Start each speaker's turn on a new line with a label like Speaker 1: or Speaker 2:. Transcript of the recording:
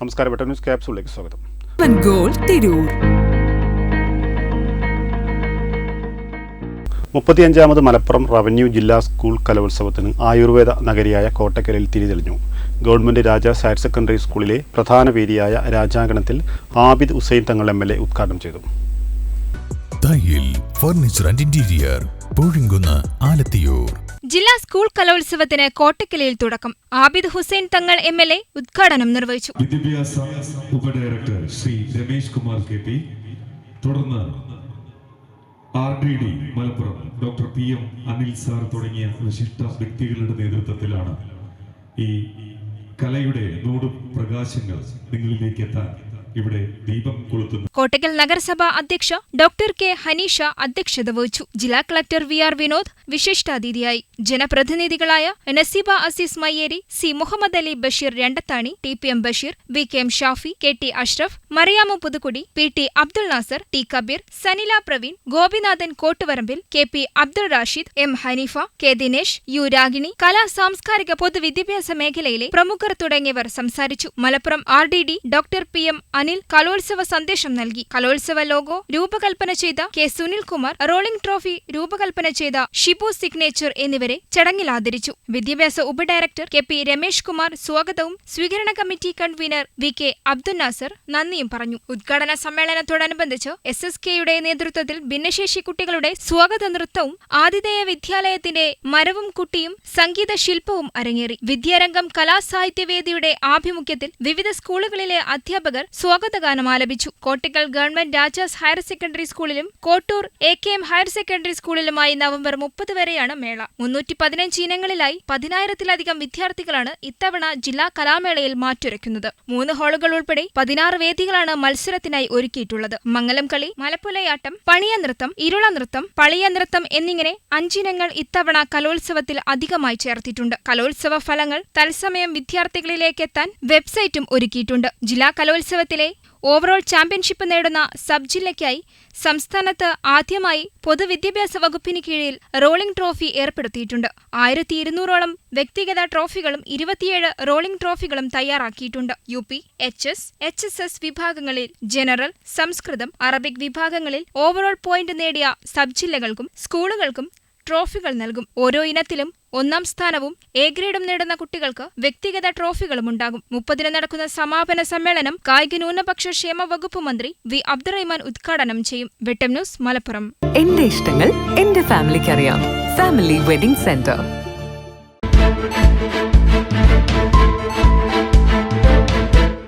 Speaker 1: നമസ്കാരം. Better news ക്യാപ്സൂളിലേക്ക് സ്വാഗതം.
Speaker 2: ഗോൾ തിരൂർ.
Speaker 1: മുപ്പത്തിയഞ്ചാമത് മലപ്പുറം റവന്യൂ ജില്ലാ സ്കൂൾ കലോത്സവത്തിന് ആയുർവേദ നഗരിയായ കോട്ടക്കലിൽ തിരിതെളിഞ്ഞു. ഗവൺമെന്റ് രാജാസ് ഹയർ സെക്കൻഡറി സ്കൂളിലെ പ്രധാന വേദിയായ രാജാങ്കണത്തിൽ Abid Hussain Thangal M L A ഉദ്ഘാടനം ചെയ്തു.
Speaker 3: Thayyil furniture and interior Poozhikkunnu Alathiyur.
Speaker 4: ജില്ലാ സ്കൂൾ കലോത്സവത്തിന് കോട്ടക്കലിൽ തുടക്കം. Abid Hussain Thangal M L A ഉദ്ഘാടനം നിർവഹിച്ചു.
Speaker 5: വിദ്യാഭ്യാസ ഉപഡയറക്ടർ ശ്രീ രമേശ് കുമാർ കെ പി. തുടർന്ന് R D D Malappuram doctor P M Anil sir തുടങ്ങിയ വിശിഷ്ട വ്യക്തികളുടെ നേതൃത്വത്തിലാണ് ഈ കലയുടെ നൂറ് പ്രകാശങ്ങൾ നിങ്ങളിലേക്ക് എത്താൻ ഇവിടെ ദീപം കൊളുത്തുന്നു.
Speaker 4: കോട്ടക്കൽ നഗരസഭ അധ്യക്ഷ ഡോക്ടർ കെ ഹനീഷ അധ്യക്ഷത വഹിച്ചു. ജില്ലാ കളക്ടർ വി ആർ വിനോദ് വിശിഷ്ടാതിഥിയായി. ജനപ്രതിനിധികളായ Naseeba Aziz Mayyeri C Muhammad Ali Basheer Randathani T P M Basheer V K M Shafi K T Ashraf Mariyamu Puthukkudi P T Abdul Nasar T Kabeer Sanila Praveen Gopinathan Kottuvarambil K P Abdul Rashid M Haneefa K Dinesh U Ragini കലാ സാംസ്കാരിക പൊതുവിദ്യാഭ്യാസ മേഖലയിലെ പ്രമുഖർ തുടങ്ങിയവർ സംസാരിച്ചു. Malappuram R D D doctor P M Anil കലോത്സവ സന്ദേശം നൽകി. കലോത്സവ ലോഗോ രൂപകൽപ്പന ചെയ്ത കെ സുനിൽകുമാർ റോളിംഗ് ട്രോഫി രൂപകൽപ്പന ചെയ്ത ഷിബു സിഗ്നേച്ചർ എന്നിവരെ ചടങ്ങിൽ ആദരിച്ചു. വിദ്യാഭ്യാസ ഉപഡയറക്ടർ കെ പി രമേഷ് കുമാർ സ്വാഗതവും സ്വീകരണ committee convener V K Abdul Nasar നന്ദിയും പറഞ്ഞു. ഉദ്ഘാടന സമ്മേളനത്തോടനുബന്ധിച്ച് എസ് എസ് കെയുടെ നേതൃത്വത്തിൽ ഭിന്നശേഷി കുട്ടികളുടെ സ്വാഗത നൃത്തവും ആതിഥേയ വിദ്യാലയത്തിന്റെ മരവും കുട്ടിയും സംഗീത ശില്പവും അരങ്ങേറി. വിദ്യാരംഗം കലാസാഹിത്യവേദിയുടെ ആഭിമുഖ്യത്തിൽ വിവിധ സ്കൂളുകളിലെ അധ്യാപകർ സ്വാഗതഗാനം ആലപിച്ചു Kottikkal government Rajas higher secondary സ്കൂളിലും Kottoor A K M higher secondary സ്കൂളിലുമായി November മുപ്പത് വരെയാണ് മേള. മുന്നൂറ്റി പതിനഞ്ച് ഇനങ്ങളിലായി പതിനായിരത്തിലധികം വിദ്യാർത്ഥികളാണ് ഇത്തവണ ജില്ലാ കലാമേളയിൽ മാറ്റുരയ്ക്കുന്നത്. മൂന്ന് ഹാളുകൾ ഉൾപ്പെടെ പതിനാറ് വേദികളാണ് മത്സരത്തിനായി ഒരുക്കിയിട്ടുള്ളത്. മംഗലം കളി മലപ്പുലയാട്ടം പണിയ നൃത്തം ഇരുള നൃത്തം പളിയ നൃത്തം എന്നിങ്ങനെ അഞ്ചിനങ്ങൾ ഇത്തവണ കലോത്സവത്തിൽ അധികമായി ചേർത്തിട്ടുണ്ട്. കലോത്സവ ഫലങ്ങൾ തത്സമയം വിദ്യാർത്ഥികളിലേക്ക് എത്താൻ വെബ്സൈറ്റും ഒരുക്കിയിട്ടുണ്ട്. ജില്ലാ കലോത്സവത്തിലെ ഓവറോൾ ചാമ്പ്യൻഷിപ്പ് നേടുന്ന സബ് ജില്ലയ്ക്കായി സംസ്ഥാനത്ത് ആദ്യമായി പൊതുവിദ്യാഭ്യാസ വകുപ്പിന് കീഴിൽ റോളിംഗ് ട്രോഫി ഏർപ്പെടുത്തിയിട്ടുണ്ട്. ആയിരത്തി ഇരുന്നൂറോളം വ്യക്തിഗത ട്രോഫികളും ഇരുപത്തിയേഴ് റോളിംഗ് ട്രോഫികളും തയ്യാറാക്കിയിട്ടുണ്ട്. U P H S H S S വിഭാഗങ്ങളിൽ ജനറൽ സംസ്കൃതം അറബിക് വിഭാഗങ്ങളിൽ ഓവറോൾ പോയിന്റ് നേടിയ സബ് ജില്ലകൾക്കും സ്കൂളുകൾക്കും ട്രോഫികൾ നൽകും. ഓരോ ഇനത്തിലും ഒന്നാം സ്ഥാനവും എ ഗ്രേഡും നേടുന്ന കുട്ടികൾക്ക് വ്യക്തിഗത ട്രോഫികളും ഉണ്ടാകും. മുപ്പതിന് നടക്കുന്ന സമാപന സമ്മേളനം കായിക ന്യൂനപക്ഷ ക്ഷേമ വകുപ്പ് മന്ത്രി വി അബ്ദുറഹ്മാൻ ഉദ്ഘാടനം ചെയ്യും. വെട്ടം ന്യൂസ് മലപ്പുറം.
Speaker 2: എന്റെ ഇഷ്ടങ്ങൾ എന്റെ ഫാമിലിക്ക് അറിയാം ഫാമിലി വെഡിംഗ് സെന്റർ.